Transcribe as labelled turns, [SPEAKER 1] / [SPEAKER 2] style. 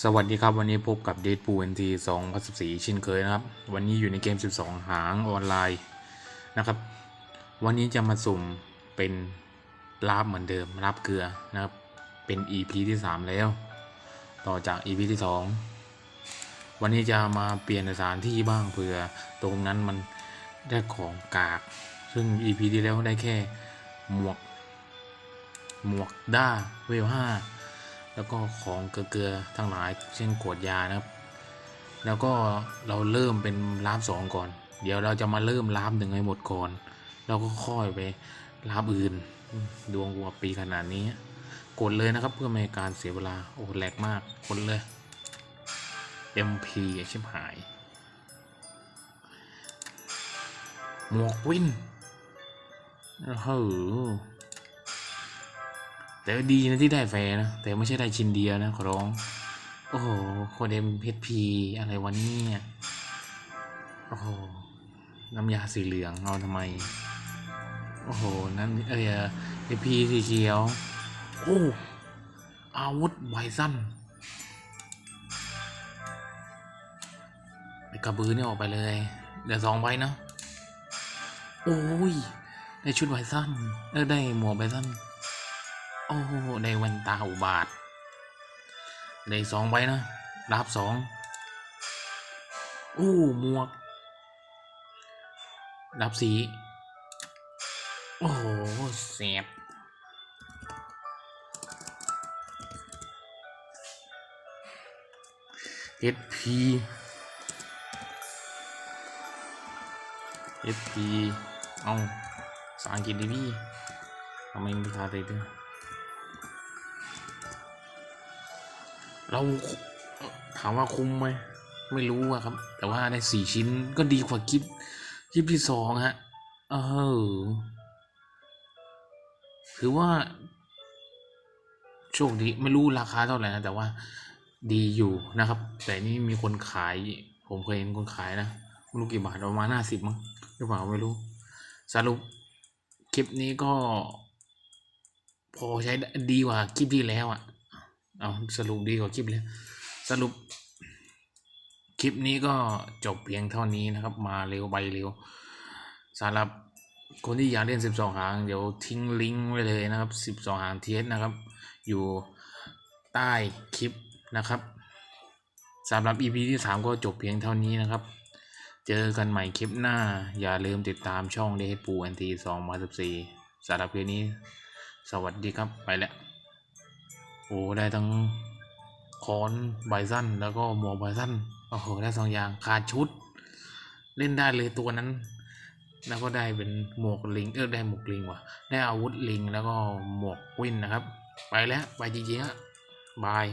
[SPEAKER 1] สวัสดีครับวันนี้พบกับ Deadpool NT 2014เช่นเคยนะครับ วันนี้อยู่ในเกม 12 หางออนไลน์นะครับ วันนี้จะมาสุ่มเป็นลาบเหมือนเดิมลาบเกลือนะครับ เป็น EP ที่ 3 แล้ว ต่อจาก EP ที่ 2 วันนี้จะมาเปลี่ยนสถานที่บ้างเผื่อตรงนั้นมันได้ของกาก ซึ่ง EP ที่แล้วได้แค่หมวก หมวกด้าเวลห้า แล้วก็ของเกลือทั้งหลายเช่นขวดยานะครับ แล้วก็เราเริ่มเป็นลาบสองก่อน เดี๋ยวเราจะมาเริ่มลาบหนึ่งให้หมดก่อน แล้วก็ค่อยไปลาบอื่น ดวงวัวปีขนาดนี้ กดเลยนะครับเพื่อไม่ให้การเสียเวลา โอ้แหลกมาก กดเลย MP ชิบหาย หมวกวินเฮ้อ แต่ดีนะที่ได้แฟร์นะ แต่ไม่ใช่ได้ชิ้นเดียวนะขอร้อง โอ้โหโคเดมเพชรพีอะไรวะเนี่ยโอ้โหน้ำยาสีเหลืองเอาทำไม โอ้โหนั่นเอ้ยเพชรพีสีเขียว โอ้อาวุธไวสั้นกระบือนี่ออกไปเลยเดี๋ยวสองใบเนาะโอ้ย ได้ชุดไวสั้นเออได้หมวกไวสั้น อ้ในแวันตาอุบาท ได้สองใบนะรับสองโอ้หมวก รับสี โอ้โหแสบเอสพีเอสพีเอาภาษาอังกฤษดิพี่ทำไมมีภาษาไทยด้วย เราถามว่าคุ้มไหมไม่รู้อะครับ แต่ว่าได้สี่ชิ้นก็ดีกว่าคลิปคลิปที่สองฮะ เออ ถือว่า โชคดีไม่รู้ราคาเท่าไหร่นะ แต่ว่าดีอยู่นะครับ แต่นี่มีคนขาย ผมเคยเห็นคนขายนะไม่รู้กี่บาทประมาณห้าสิบมั้งหรือเปล่าไม่รู้ สรุปคลิปนี้ก็ พอใช้ได้ดีกว่าคลิปที่แล้วอะ่ะ เอาสรุปดีกว่าคลิปแล้วสรุป คลิปนี้ก็จบเพียงเท่านี้นะครับ มาเร็วไปเร็วสำหรับคนที่อยากเล่น 12 หาง เดี๋ยวทิ้งลิงก์ไว้เลยนะครับ 12 หางเทสนะครับ อยู่ใต้คลิปนะครับสำหรับ EP ที่ 3 ก็จบเพียงเท่านี้นะครับ เจอกันใหม่คลิปหน้า อย่าลืมติดตามช่องเดฮปูแอนทีสองมาสิบสี่สำหรับคลิปนี้ สวัสดีครับ ไปแล้ว อ้ได้ทั้งคอนไบซันแล้วก็หมวกไบซันโอ้โหได้สองอย่างขาดชุด เล่นได้เลยตัวนั้น แล้วก็ได้เป็นหมวกลิงเออได้หมวกลิงว่ะ ได้อาวุธลิงแล้วก็หมวกวินนะครับ ไปแล้ว ไปจริงๆอะบาย